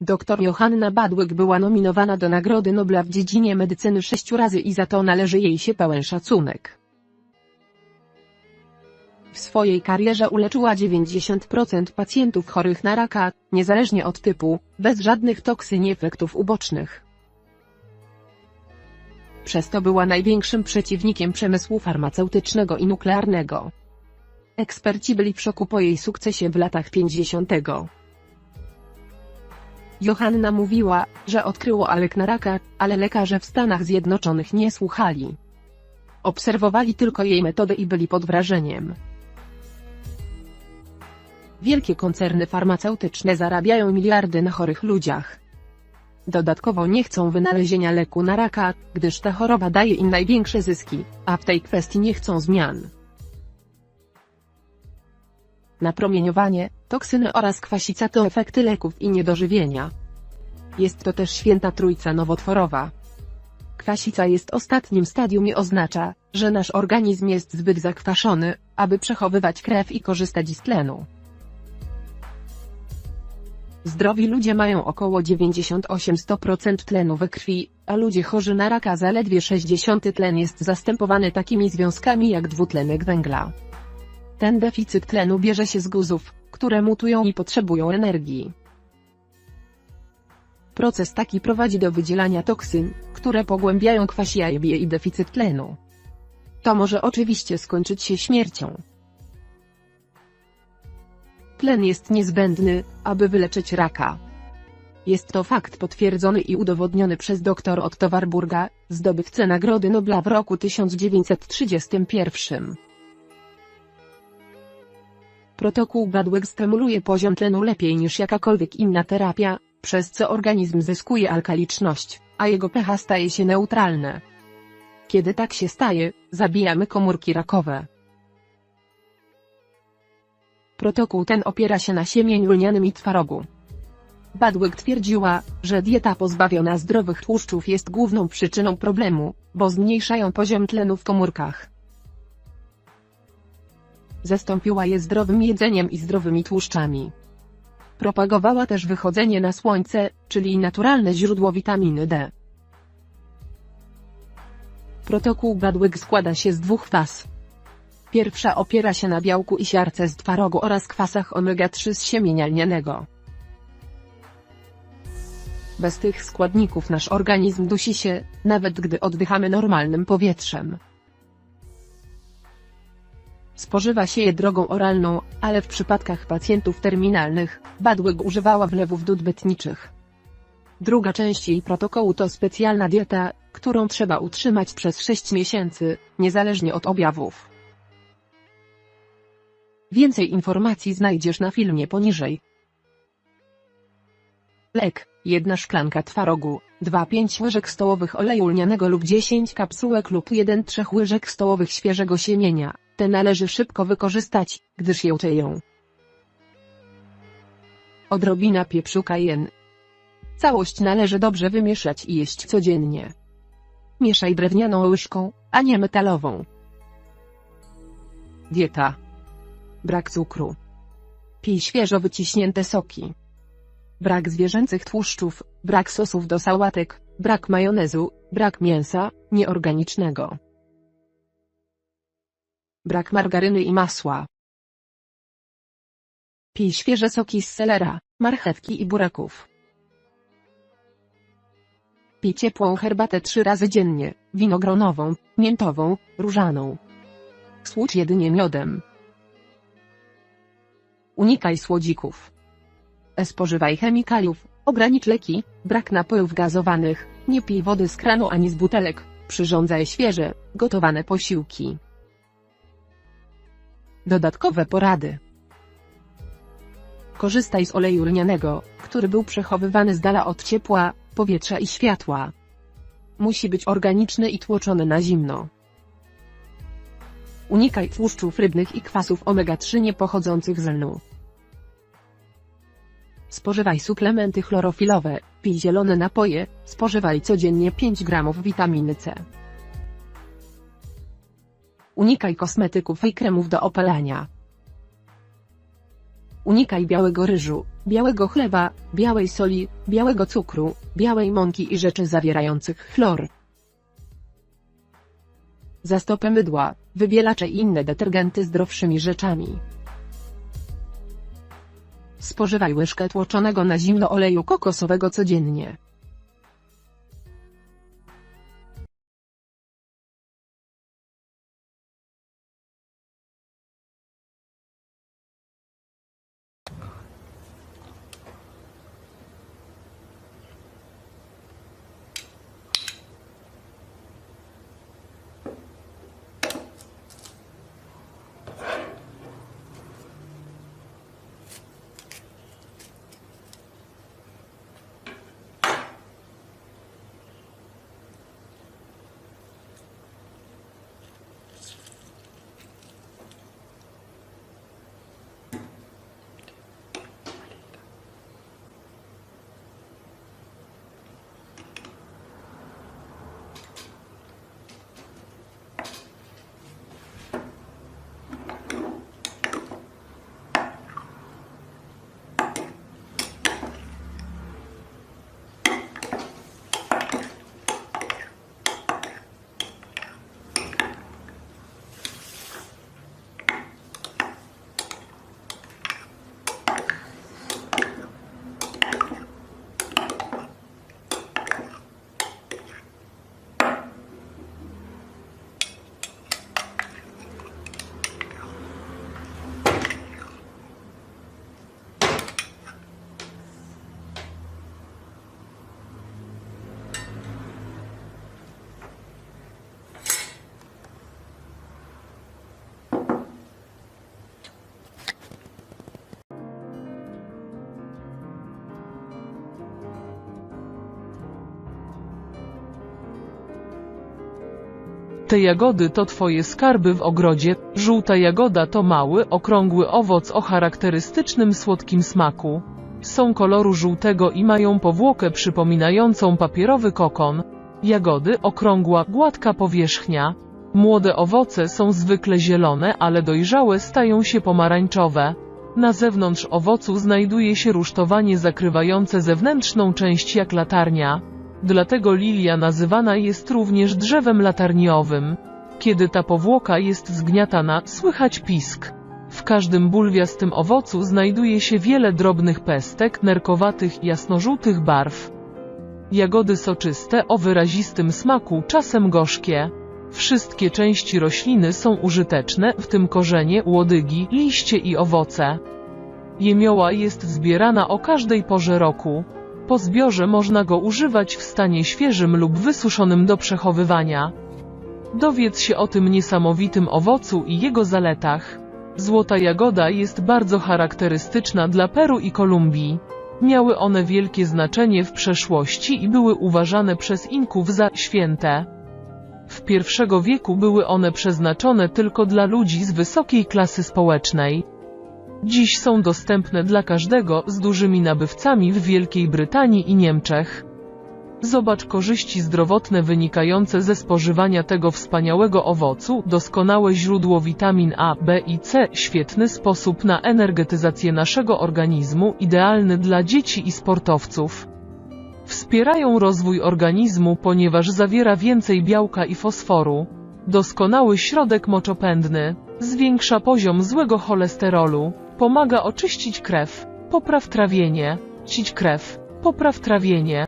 Dr Johanna Badłyk była nominowana do Nagrody Nobla w dziedzinie medycyny sześciu razy i za to należy jej się pełen szacunek. W swojej karierze uleczyła 90% pacjentów chorych na raka, niezależnie od typu, bez żadnych toksyn i efektów ubocznych. Przez to była największym przeciwnikiem przemysłu farmaceutycznego i nuklearnego. Eksperci byli w szoku po jej sukcesie w latach 50. Johanna mówiła, że odkryło lek na raka, ale lekarze w Stanach Zjednoczonych nie słuchali. Obserwowali tylko jej metodę i byli pod wrażeniem. Wielkie koncerny farmaceutyczne zarabiają miliardy na chorych ludziach. Dodatkowo nie chcą wynalezienia leku na raka, gdyż ta choroba daje im największe zyski, a w tej kwestii nie chcą zmian. Napromieniowanie, toksyny oraz kwasica to efekty leków i niedożywienia. Jest to też święta trójca nowotworowa. Kwasica jest ostatnim stadium i oznacza, że nasz organizm jest zbyt zakwaszony, aby przechowywać krew i korzystać z tlenu. Zdrowi ludzie mają około 98-100% tlenu we krwi, a ludzie chorzy na raka zaledwie 60 tlen jest zastępowany takimi związkami jak dwutlenek węgla. Ten deficyt tlenu bierze się z guzów, które mutują i potrzebują energii. Proces taki prowadzi do wydzielania toksyn, które pogłębiają kwasiajbie i deficyt tlenu. To może oczywiście skończyć się śmiercią. Tlen jest niezbędny, aby wyleczyć raka. Jest to fakt potwierdzony i udowodniony przez dr Otto Warburga, zdobywcę Nagrody Nobla w roku 1931. Protokół Badweg stymuluje poziom tlenu lepiej niż jakakolwiek inna terapia, przez co organizm zyskuje alkaliczność, a jego pH staje się neutralne. Kiedy tak się staje, zabijamy komórki rakowe. Protokół ten opiera się na siemieniu lnianym i twarogu. Badwyk twierdziła, że dieta pozbawiona zdrowych tłuszczów jest główną przyczyną problemu, bo zmniejszają poziom tlenu w komórkach. Zastąpiła je zdrowym jedzeniem i zdrowymi tłuszczami. Propagowała też wychodzenie na słońce, czyli naturalne źródło witaminy D. Protokół Badwyk składa się z dwóch faz. Pierwsza opiera się na białku i siarce z twarogu oraz kwasach omega-3 z siemienia lnianego. Bez tych składników nasz organizm dusi się, nawet gdy oddychamy normalnym powietrzem. Spożywa się je drogą oralną, ale w przypadkach pacjentów terminalnych, Badłyk używała wlewów dudbetniczych. Druga część jej protokołu to specjalna dieta, którą trzeba utrzymać przez 6 miesięcy, niezależnie od objawów. Więcej informacji znajdziesz na filmie poniżej. Lek, jedna szklanka twarogu, 2-5 łyżek stołowych oleju lnianego lub 10 kapsułek lub 1-3 łyżek stołowych świeżego siemienia. Te należy szybko wykorzystać, gdyż jełczeją. Odrobina pieprzu cayenne. Całość należy dobrze wymieszać i jeść codziennie. Mieszaj drewnianą łyżką, a nie metalową. Dieta. Brak cukru. Pij świeżo wyciśnięte soki. Brak zwierzęcych tłuszczów, brak sosów do sałatek, brak majonezu, brak mięsa, nieorganicznego. Brak margaryny i masła. Pij świeże soki z selera, marchewki i buraków. Pij ciepłą herbatę trzy razy dziennie, winogronową, miętową, różaną. Słucz jedynie miodem. Unikaj słodzików. Spożywaj chemikaliów, ogranicz leki, brak napojów gazowanych, nie pij wody z kranu ani z butelek, przyrządzaj świeże, gotowane posiłki. Dodatkowe porady. Korzystaj z oleju lnianego, który był przechowywany z dala od ciepła, powietrza i światła. Musi być organiczny i tłoczony na zimno. Unikaj tłuszczów rybnych i kwasów omega-3 niepochodzących z lnu. Spożywaj suplementy chlorofilowe, pij zielone napoje, spożywaj codziennie 5 gramów witaminy C. Unikaj kosmetyków i kremów do opalania. Unikaj białego ryżu, białego chleba, białej soli, białego cukru, białej mąki i rzeczy zawierających chlor. Zastopy mydła, wybielacze i inne detergenty zdrowszymi rzeczami. Spożywaj łyżkę tłoczonego na zimno oleju kokosowego codziennie. Te jagody to twoje skarby w ogrodzie. Żółta jagoda to mały, okrągły owoc o charakterystycznym słodkim smaku. Są koloru żółtego i mają powłokę przypominającą papierowy kokon. Jagody okrągła, gładka powierzchnia. Młode owoce są zwykle zielone, ale dojrzałe stają się pomarańczowe. Na zewnątrz owocu znajduje się rusztowanie zakrywające zewnętrzną część jak latarnia. Dlatego lilia nazywana jest również drzewem latarniowym. Kiedy ta powłoka jest zgniatana, słychać pisk. W każdym bulwiastym owocu znajduje się wiele drobnych pestek, nerkowatych, jasnożółtych barw. Jagody soczyste, o wyrazistym smaku, czasem gorzkie. Wszystkie części rośliny są użyteczne, w tym korzenie, łodygi, liście i owoce. Jemioła jest zbierana o każdej porze roku. Po zbiorze można go używać w stanie świeżym lub wysuszonym do przechowywania. Dowiedz się o tym niesamowitym owocu i jego zaletach. Złota jagoda jest bardzo charakterystyczna dla Peru i Kolumbii. Miały one wielkie znaczenie w przeszłości i były uważane przez Inków za święte. W I wieku były one przeznaczone tylko dla ludzi z wysokiej klasy społecznej. Dziś są dostępne dla każdego z dużymi nabywcami w Wielkiej Brytanii i Niemczech. Zobacz korzyści zdrowotne wynikające ze spożywania tego wspaniałego owocu, doskonałe źródło witamin A, B i C, świetny sposób na energetyzację naszego organizmu, idealny dla dzieci i sportowców. Wspierają rozwój organizmu, ponieważ zawiera więcej białka i fosforu. Doskonały środek moczopędny. Zwiększa poziom złego cholesterolu. Pomaga oczyścić krew. Popraw trawienie. Cić krew. Popraw trawienie.